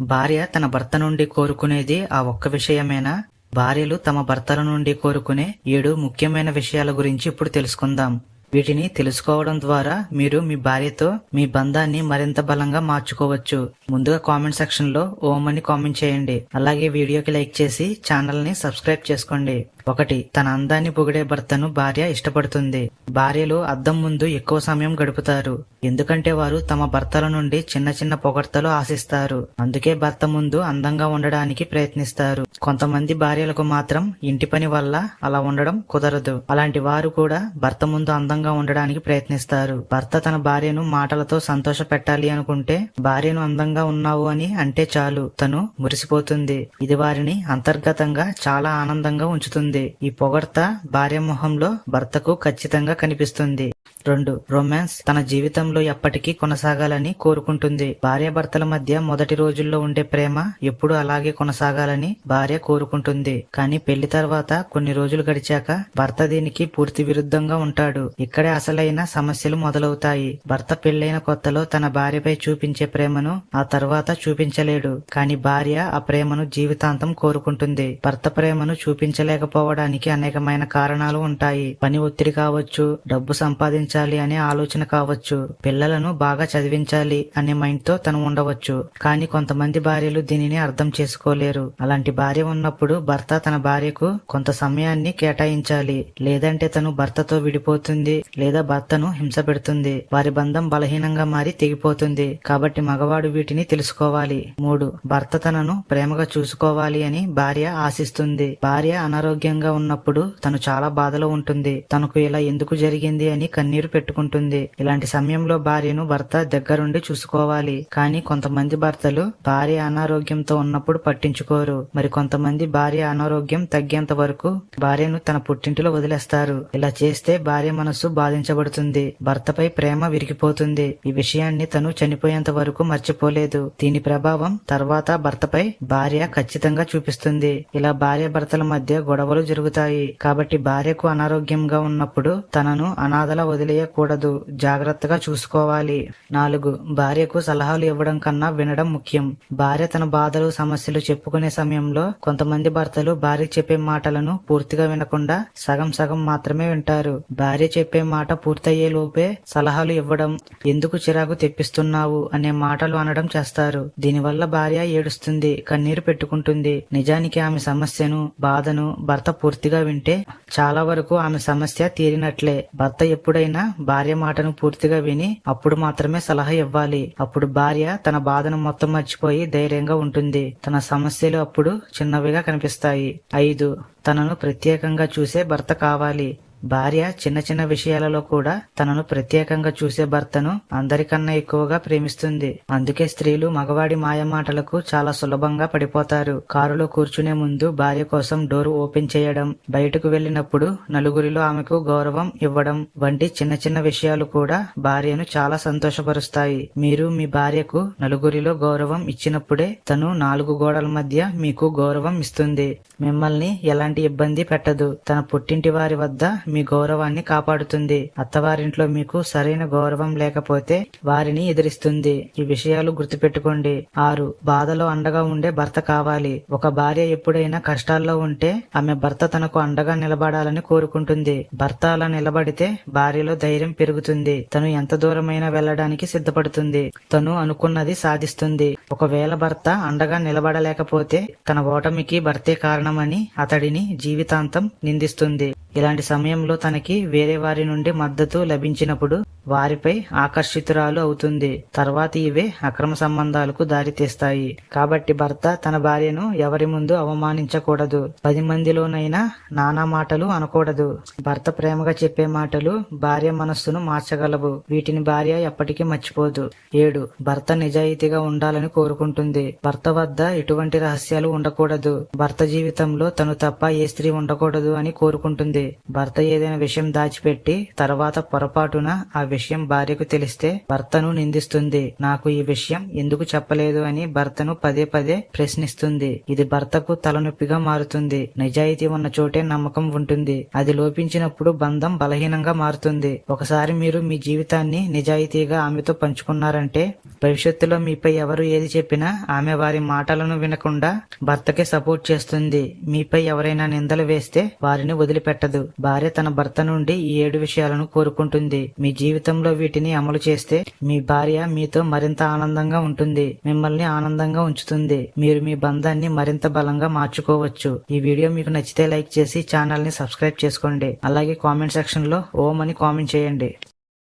భార్య తన భర్త నుండి కోరుకునేది ఆ ఒక్క విషయమేనా? భార్యలు తమ భర్తల నుండి కోరుకునే ఏడు ముఖ్యమైన విషయాల గురించి ఇప్పుడు తెలుసుకుందాం. వీటిని తెలుసుకోవడం ద్వారా మీరు మీ భార్యతో మీ బంధాన్ని మరింత బలంగా మార్చుకోవచ్చు. ముందుగా కామెంట్ సెక్షన్లో ఓం అని కామెంట్ చేయండి. అలాగే వీడియోకి లైక్ చేసి ఛానల్ని సబ్స్క్రైబ్ చేసుకోండి. ఒకటి తన అందాన్ని పొగిడే భర్తను భార్య ఇష్టపడుతుంది. భార్యలు అద్దం ముందు ఎక్కువ సమయం గడుపుతారు. ఎందుకంటే వారు తమ భర్తల నుండి చిన్న చిన్న పొగడ్తలు ఆశిస్తారు. అందుకే భర్త ముందు అందంగా ఉండడానికి ప్రయత్నిస్తారు. కొంతమంది భార్యలకు మాత్రం ఇంటి పని వల్ల అలా ఉండడం కుదరదు. అలాంటి వారు కూడా భర్త ముందు అందంగా ఉండడానికి ప్రయత్నిస్తారు. భర్త తన భార్యను మాటలతో సంతోష పెట్టాలి అనుకుంటే భార్యను అందంగా ఉన్నావు అని అంటే చాలు. తను మురిసిపోతుంది. ఇది వారిని అంతర్గతంగా చాలా ఆనందంగా ఉంచుతుంది. ఈ పొగడ్త భార్య మొహంలో భర్తకు ఖచ్చితంగా కనిపిస్తుంది. రెండు రొమాన్స్ తన జీవితంలో ఎప్పటికీ కొనసాగాలని కోరుకుంటుంది. భార్యాభర్తల మధ్య మొదటి రోజుల్లో ఉండే ప్రేమ ఎప్పుడు అలాగే కొనసాగాలని భార్య కోరుకుంటుంది. కానీ పెళ్ళి తర్వాత కొన్ని రోజులు గడిచాక భర్త దీనికి పూర్తి విరుద్ధంగా ఉంటాడు. ఇక్కడే అసలైన సమస్యలు మొదలవుతాయి. భర్త పెళ్ళైన కొత్తలో తన భార్యపై చూపించే ప్రేమను ఆ తర్వాత చూపించలేడు. కానీ భార్య ఆ ప్రేమను జీవితాంతం కోరుకుంటుంది. భర్త ప్రేమను చూపించలేకపోవడానికి అనేకమైన కారణాలు ఉంటాయి. పని ఒత్తిడి కావచ్చు డబ్బు సంపాదించాలి అనే ఆలోచన కావచ్చు. పిల్లలను బాగా చదివించాలి అనే మైండ్తో తను ఉండవచ్చు. కానీ కొంతమంది భార్యలు దీనిని అర్థం చేసుకోలేరు. అలాంటి భార్య ఉన్నప్పుడు భర్త తన భార్యకు కొంత సమయాన్ని కేటాయించాలి. లేదంటే తను భర్తతో విడిపోతుంది లేదా భర్తను హింస పెడుతుంది. వారి బంధం బలహీనంగా మారి తెగిపోతుంది. కాబట్టి మగవాడు వీటిని తెలుసుకోవాలి. మూడు భర్త తనను ప్రేమగా చూసుకోవాలి అని భార్య ఆశిస్తుంది. భార్య అనారోగ్యంగా ఉన్నప్పుడు తను చాలా బాధలో ఉంటుంది. తనకు ఇలా ఎందుకు జరిగింది అని కన్నీరు పెట్టుకుంటుంది. ఇలాంటి సమయంలో భార్యను భర్త దగ్గరుండి చూసుకోవాలి. కానీ కొంతమంది భర్తలు భార్య అనారోగ్యంతో ఉన్నప్పుడు పట్టించుకోరు. మరి కొంతమంది భార్య అనారోగ్యం తగ్గేంత వరకు భార్యను తన పుట్టింటిలో వదిలేస్తారు. ఇలా చేస్తే భార్య మనసు బాధించబడుతుంది. భర్తపై ప్రేమ విరిగిపోతుంది. ఈ విషయాన్ని తను చనిపోయేంత వరకు మర్చిపోలేదు. దీని ప్రభావం తర్వాత భర్తపై భార్య ఖచ్చితంగా చూపిస్తుంది. ఇలా భార్య భర్తల మధ్య గొడవలు జరుగుతాయి. కాబట్టి భార్యకు అనారోగ్యంగా ఉన్నప్పుడు తనను అనాథల వదిలేయకూడదు జాగ్రత్తగా చూసుకోవాలి. నాలుగు భార్యకు సలహాలు ఇవ్వడం కన్నా వినడం ముఖ్యం. భార్య తన బాధలు సమస్యలు చెప్పుకునే సమయంలో కొంతమంది భర్తలు భార్య చెప్పే మాటలను పూర్తిగా వినకుండా సగం సగం మాత్రమే వింటారు. భార్య చెప్పే మాట పూర్తయ్యే లోపే సలహాలు ఇవ్వడం ఎందుకు చిరాకు తెప్పిస్తున్నావు? అనే మాటలు అనడం చేస్తారు. దీనివల్ల భార్య ఏడుస్తుంది కన్నీరు పెట్టుకుంటుంది. నిజానికి ఆమె సమస్యను బాధను భర్త పూర్తిగా వింటే చాలా వరకు ఆమె సమస్య తీరినట్లే. భర్త ఎప్పుడైనా భార్య మాటను పూర్తిగా విని అప్పుడు మాత్రమే సలహా ఇవ్వాలి. అప్పుడు భార్య తన బాధను మొత్తం మర్చిపోయి ధైర్యంగా ఉంటుంది. తన సమస్యలు అప్పుడు చిన్నవిగా కనిపిస్తాయి. ఐదు. తనను ప్రత్యేకంగా చూసే భర్త కావాలి. భార్య చిన్న చిన్న విషయాలలో కూడా తనను ప్రత్యేకంగా చూసే భర్తను అందరికన్నా ఎక్కువగా ప్రేమిస్తుంది. అందుకే స్త్రీలు మగవాడి మాయమాటలకు చాలా సులభంగా పడిపోతారు. కారులో కూర్చునే ముందు భార్య కోసం డోర్ ఓపెన్ చేయడం బయటకు వెళ్ళినప్పుడు నలుగురిలో ఆమెకు గౌరవం ఇవ్వడం వంటి చిన్న చిన్న విషయాలు కూడా భార్యను చాలా సంతోషపరుస్తాయి. మీరు మీ భార్యకు నలుగురిలో గౌరవం ఇచ్చినప్పుడే తను నాలుగు గోడల మధ్య మీకు గౌరవం ఇస్తుంది. మిమ్మల్ని ఎలాంటి ఇబ్బంది పెట్టదు. తన పుట్టింటి వారి వద్ద మీ గౌరవాన్ని కాపాడుతుంది. అత్తవారింట్లో మీకు సరైన గౌరవం లేకపోతే వారిని ఎదిరిస్తుంది. ఈ విషయాలు గుర్తుపెట్టుకోండి. ఆరు బాధలో అండగా ఉండే భర్త కావాలి. ఒక భార్య ఎప్పుడైనా కష్టాల్లో ఉంటే ఆమె భర్త తనకు అండగా నిలబడాలని కోరుకుంటుంది. భర్త అలా నిలబడితే భార్యలో ధైర్యం పెరుగుతుంది. తను ఎంత దూరమైనా వెళ్ళడానికి సిద్ధపడుతుంది. తను అనుకున్నది సాధిస్తుంది. ఒకవేళ భర్త అండగా నిలబడలేకపోతే తన ఓటమికి భర్తే కారణం అని అతడిని జీవితాంతం నిందిస్తుంది. ఇలాంటి సమయంలో తనకి వేరే వారి నుండి మద్దతు లభించినప్పుడు వారిపై ఆకర్షితురాలు అవుతుంది. తర్వాత ఇవే అక్రమ సంబంధాలకు దారితీస్తాయి కాబట్టి భర్త తన భార్యను ఎవరి ముందు అవమానించకూడదు. పది మందిలోనైనా నానా మాటలు అనకూడదు. భర్త ప్రేమగా చెప్పే మాటలు భార్య మనస్సును మార్చగలవు. వీటిని భార్య ఎప్పటికీ మర్చిపోదు. ఏడు. భర్త నిజాయితీగా ఉండాలని కోరుకుంటుంది. భర్త వద్ద ఎటువంటి రహస్యాలు ఉండకూడదు. భర్త జీవితంలో తను తప్ప ఏ స్త్రీ ఉండకూడదు అని కోరుకుంటుంది. భర్త ఏదైనా విషయం దాచిపెట్టి తర్వాత పొరపాటున ఆ విషయం భార్యకు తెలిస్తే భర్తను నిందిస్తుంది. నాకు ఈ విషయం ఎందుకు చెప్పలేదు అని భర్తను పదే పదే ప్రశ్నిస్తుంది. ఇది భర్తకు తలనొప్పిగా మారుతుంది. నిజాయితీ ఉన్న చోటే నమ్మకం ఉంటుంది. అది లోపించినప్పుడు బంధం బలహీనంగా మారుతుంది. ఒకసారి మీరు మీ జీవితాన్ని నిజాయితీగా ఆమెతో పంచుకున్నారంటే భవిష్యత్తులో మీపై ఎవరు ఏది చెప్పినా ఆమె వారి మాటలను వినకుండా భర్తకే సపోర్ట్ చేస్తుంది. మీపై ఎవరైనా నిందలు వేస్తే వారిని వదిలిపెట్టదు. భార్య తన భర్త నుండి ఈ ఏడు విషయాలను కోరుకుంటుంది. మీ జీవితంలో వీటిని అమలు చేస్తే మీ భార్య మీతో మరింత ఆనందంగా ఉంటుంది మిమ్మల్ని ఆనందంగా ఉంచుతుంది. మీరు మీ బంధాన్ని మరింత బలంగా మార్చుకోవచ్చు. ఈ వీడియో మీకు నచ్చితే లైక్ చేసి ఛానల్ని సబ్స్క్రైబ్ చేసుకోండి. అలాగే కామెంట్ సెక్షన్లో ఓం అని కామెంట్ చేయండి.